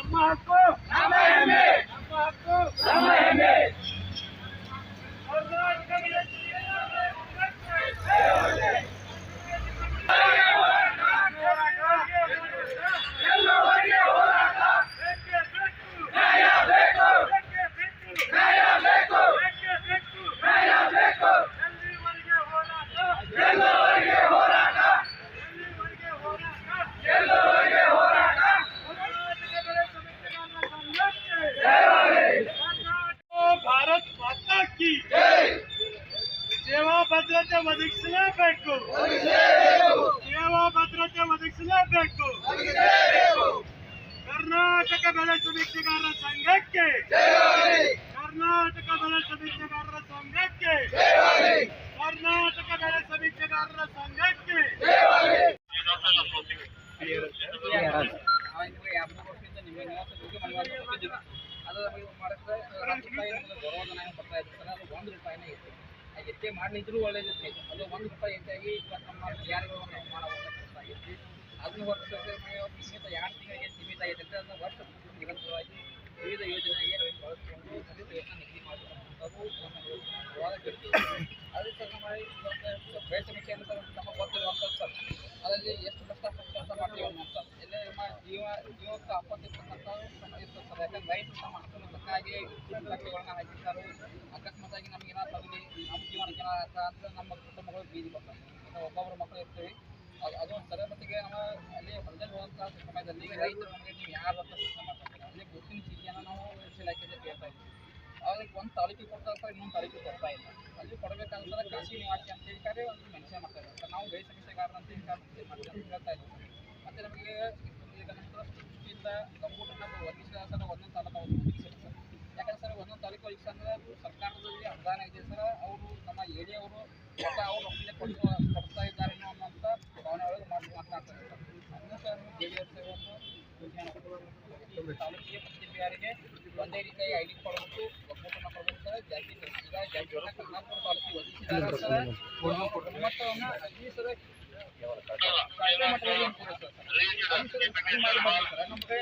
Amarco, amame, amarco, amame. ಸೇವಾ ಭದ್ರತೆ ಒದಗಿಸಲೇಬೇಕು ಸೇವಾ ಭದ್ರತೆ ಒದಗಿಸಲೇಬೇಕು ಕರ್ನಾಟಕ ಬೆಳೆ ಸಮೀಕ್ಷೆಗಾರರ ಸಂಘಕ್ಕೆ ಕರ್ನಾಟಕ ಬೆಳೆ ಸಮೀಕ್ಷೆಗಾರರ ಸಂಘಕ್ಕೆ ಕರ್ನಾಟಕ ಬೆಳೆ ಸಮೀಕ್ಷೆಗಾರರ ಸಂಘಕ್ಕೆ ಎರಡು ವರ್ಷದಿಂದ ನಿಮ್ಮ ನಿವಾಸ ದುಡ್ಡು ಮನೆ ಕೊಟ್ಟಿದ್ದೀವಿ ಅದು ನಮಗೆ ಮಾಡಿದ್ರೆ ಗೌರವಧನ ಏನು ಬರ್ತಾ ಇದೆ ಸರ್, ಅದು ಒಂದು ರೂಪಾಯಿನೇ ಇತ್ತು. ಆ ಎಷ್ಟೇ ಮಾಡಿದ್ರು ಒಳ್ಳೇದಿತ್ತು ಅದು ಒಂದು ರೂಪಾಯಿ ಹೆಚ್ಚಾಗಿ ಇವತ್ತು ನಮ್ಮ ಜಾರಿಗಳನ್ನು ಕೆಲಸ ಆಗೈತಿ ಅದನ್ನು ಹೊರತು ಸೀಮಿತ, ಎರಡು ತಿಂಗಳಿಗೆ ಸೀಮಿತ ಅಂತ ಅದನ್ನು ವರ್ಷ ನಿರಂತರವಾಗಿ ವಿವಿಧ ಯೋಜನೆಗೆ ಬಳಸಿಕೊಂಡು ಯೋಜನೆ ನಿಗದಿ ಮಾಡುವಂಥದ್ದು ನಮ್ಮ ವಾದ ಬೇಡಿಕೆ ಅದೇ ಸರ್ ನಮ್ಮ ಬೆಳೆ ಅಂತ ನಮ್ಮ ಗೊತ್ತಿರುವಂಥದ್ದು ಸರ್, ಅದರಲ್ಲಿ ಎಷ್ಟು ಕಷ್ಟ ಕೆಲಸ ಮಾಡ್ತೀವಿ ಅಂತ. ಎಲ್ಲ ನಮ್ಮ ಜೀವ, ಜೀವಕ್ಕೆ ಇರ್ತದೆ ಸರ್. ಯಾಕಂದ್ರೆ ರೈತರು ಕೀಟನಾಶಕಗಳನ್ನ ಹಾಕಿರ್ತಾರೆ ಅಕಸ್ಮಾತ್ ಆಗಿ ನಮ್ಗೆ ಏನಾದ್ರು ನಮ್ಮ ಜೀವನಕ್ಕೆ ಏನಾರ ಅಂತ ನಮ್ಮ ಕುಟುಂಬಗಳು ಬೀದಿ ಬರ್ತಾರೆ ಒಬ್ಬೊಬ್ಬರು ಮಕ್ಕಳು ಇರ್ತೀವಿ. ಅದು ಒಂದು ಸರಿ ಮಟ್ಟಿಗೆ ನಾವು ಅಲ್ಲಿ ಹೊಲದಲ್ಲಿ ಹೋದಂತಹ ಸಮಯದಲ್ಲಿ ರೈತರು ನಮಗೆ ನೀವು ಯಾರು ಅಂತ ಪ್ರಶ್ನೆ ಮಾಡ್ತಾರೆ. ಅಲ್ಲಿ ಗುರುತಿನ ಚೀಟಿಯನ್ನು ನಾವು ಇಲಾಖೆಯಲ್ಲಿ ಕೇಳ್ತಾ ಇದ್ದೀವಿ ಅದಕ್ಕೆ ಒಂದು ತಾಲೂಕಿಗೆ ಕೊಡ್ತಾ ಇರ್ತಾರೆ, ಇನ್ನೊಂದು ತಾಲೂಕಿಗೆ ಕೊಡ್ತಾ ಇಲ್ಲ. ಅಲ್ಲಿ ಕೊಡಬೇಕಾದ್ರೆ ಕೃಷಿ ನಿವಾಸಿ ಅಂತ ಹೇಳಿ ಒಂದು ಮೆನ್ಷನ್ ಮಾಡ್ತಾ ಇದ್ದಾರೆ ಸರ್ ನಾವು ಬೆಳೆ ಸಮಸ್ಯೆಗಾರರು ಅಂತ ಹೇಳ್ತಾರೆ ಮಾಡ್ತೀವಿ ಹೇಳ್ತಾ ಇದ್ದೀವಿ ಮತ್ತು ನಮಗೆ ಈಗ ನಮ್ಮ ದೃಷ್ಟಿಯಿಂದ ಕಂಪ್ಯೂಟರ್ನ ಸರ್ ಒಂದೊಂದು ತಾಲೂಕು ಸರ್ಕಾರದಲ್ಲಿ ಅನುದಾನ ಇದೆ ಸರ್ ಅವರು ನಮ್ಮ ಏರಿಯಾವರು ಮತ್ತು ಅವ್ರು ಒಪ್ಪಿಗೆ ಕೊಟ್ಟು ಕೊಡ್ತಾ ಇದ್ದಾರೆ ಅನ್ನೋಂಥ ಭಾವನೆ ಒಳಗೆ ಮಾಡಿ ಮಾತನಾಡ್ತಾರೆ ಸರ್ ಅದನ್ನು ಸರ್ ಜೆ ಡಿ ಎಸ್ ಒಂದು ತಾಲೂಕಿಗೆ ಪ್ರತಿ ಯಾರಿಗೆ ಒಂದೇ ರೀತಿಯಾಗಿ ಐ ಡಿ ಕೊಡಬೇಕು ಒಕ್ಕೂಟನ ಕೊಡಬೇಕು ಸರ್ ಜಾತಿ ಈಗ ಜಾತಿಯನ್ನ ಕರ್ನಾಟಕ ತಾಲೂಕಿಗೆ ಒದಗಿಸಿದ್ದಾರೆ ಸರ್ ಅವ್ರ ಗುಣಮಟ್ಟವನ್ನು ಅಗ್ನಿ ಸರ್ ಕಡಿಮೆ ಮಟ್ಟದಲ್ಲಿ ಇರ್ತದೆ ಸರ್ ಅದು ಸರ್ ಕಡಿಮೆ ಮಾಡಿ ಬಂದಿದೆ ಸರ್ ನಮಗೆ